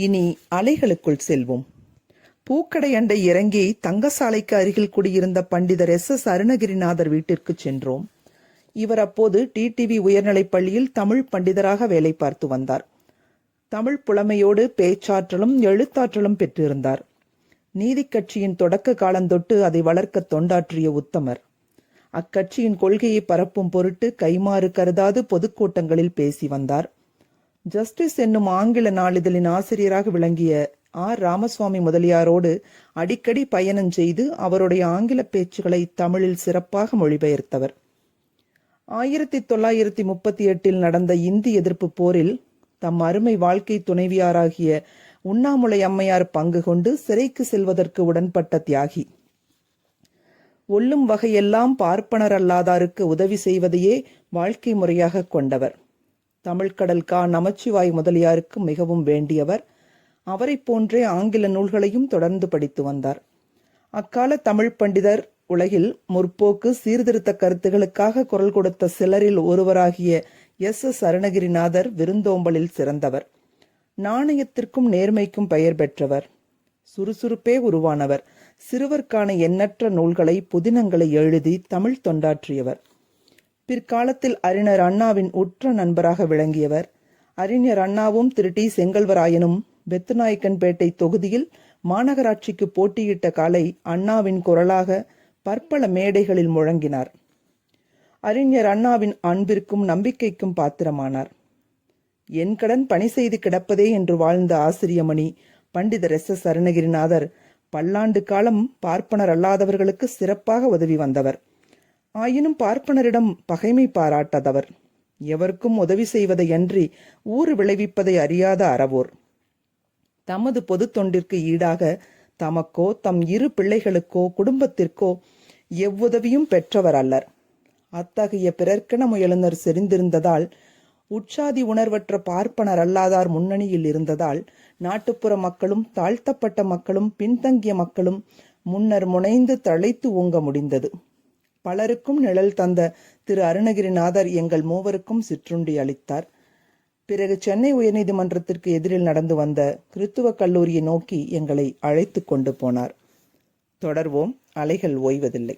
இனி அலைகளுக்குள் செல்வோம். பூக்கடை அண்டை இறங்கி தங்கசாலைக்கு அருகில் குடியிருந்த பண்டிதர் எஸ் எஸ் அருணகிரிநாதர் வீட்டிற்கு சென்றோம். இவர் அப்போது டிடிவி உயர்நிலைப் பள்ளியில் தமிழ் பண்டிதராக வேலை பார்த்து வந்தார். தமிழ் புலமையோடு பேச்சாற்றலும் எழுத்தாற்றலும் பெற்றிருந்தார். நீதிக் கட்சியின் தொடக்க காலந்தொட்டு அதை வளர்க்க தொண்டாற்றிய உத்தமர். அக்கட்சியின் கொள்கையை பரப்பும் பொருட்டு கைமாறு கருதாது பொதுக்கூட்டங்களில் பேசி வந்தார். ஜஸ்டிஸ் என்னும் ஆங்கில நாளிதழின் ஆசிரியராக விளங்கிய ஆர். ராமசுவாமி முதலியாரோடு அடிக்கடி பயணம் செய்து அவருடைய ஆங்கில பேச்சுகளை தமிழில் சிறப்பாக மொழிபெயர்த்தவர். ஆயிரத்தி தொள்ளாயிரத்தி முப்பத்தி எட்டில் நடந்த இந்தி எதிர்ப்பு போரில் தம் அருமை வாழ்க்கை துணைவியாராகிய உண்ணாமுலை அம்மையார் பங்கு கொண்டு சிறைக்கு செல்வதற்கு உடன்பட்ட தியாகி. ஒல்லும் வகையெல்லாம் பார்ப்பனர் அல்லாதாருக்கு உதவி செய்வதையே வாழ்க்கை முறையாக கொண்டவர். தமிழ்கடல் கா நமச்சிவாய் முதலியாருக்கு மிகவும் வேண்டியவர். அவரைப் போன்றே ஆங்கில நூல்களையும் தொடர்ந்து படித்து வந்தார். அக்கால தமிழ் பண்டிதர் உலகில் முற்போக்கு சீர்திருத்த கருத்துகளுக்காக குரல் கொடுத்த சிலரில் ஒருவராகிய எஸ். எஸ். அருணகிரிநாதர் விருந்தோம்பலில் சிறந்தவர். நாணயத்திற்கும் நேர்மைக்கும் பெயர் பெற்றவர். சுறுசுறுப்பே உருவானவர். சிறுவர்க்கான எண்ணற்ற நூல்களை புதினங்களை எழுதி தமிழ் தொண்டாற்றியவர். பிற்காலத்தில் அறிஞர் அண்ணாவின் உற்ற நண்பராக விளங்கியவர். அறிஞர் அண்ணாவும் திரு. டி. செங்கல்வராயனும் பெத்துநாயக்கன்பேட்டை தொகுதியில் மாநகராட்சிக்கு போட்டியிட்ட காலை அண்ணாவின் குரலாக பற்பல மேடைகளில் முழங்கினார். அறிஞர் அண்ணாவின் அன்பிற்கும் நம்பிக்கைக்கும் பாத்திரமானார். என் கடன் பணி செய்து கிடப்பதே என்று வாழ்ந்த ஆசிரியமணி பண்டிதர் எஸ். எஸ். அருணகிரிநாதர் பல்லாண்டு காலம் பார்ப்பனர் அல்லாதவர்களுக்கு சிறப்பாக உதவி வந்தவர். ஆயினும் பார்ப்பனரிடம் பகைமை பாராட்டாதவர். எவருக்கும் உதவி செய்வதையன்றி ஊறு விளைவிப்பதை அறியாத அறவோர். தமது பொது தொண்டிற்கு ஈடாக தமக்கோ தம் இரு பிள்ளைகளுக்கோ குடும்பத்திற்கோ எவ்வுதவியும் பெற்றவர் அல்லர். அத்தகைய பிறர்க்கென முயலுனர் செறிந்திருந்ததால் உற்சாதி உணர்வற்ற பார்ப்பனர் அல்லாதார் முன்னணியில் இருந்ததால் நாட்டுப்புற மக்களும் தாழ்த்தப்பட்ட மக்களும் பின்தங்கிய மக்களும் முன்னர் முனைந்து தழைத்து ஓங்க முடிந்தது. பலருக்கும் நிழல் தந்த திரு அருணகிரிநாதர் எங்கள் மூவருக்கும் சிற்றுண்டி அளித்தார். பிறகு சென்னை உயர்நீதிமன்றத்திற்கு எதிரில் நடந்து வந்த கிறித்துவ கல்லூரியை நோக்கி எங்களை அழைத்து கொண்டு போனார். தொடர்வோம். அலைகள் ஓய்வதில்லை.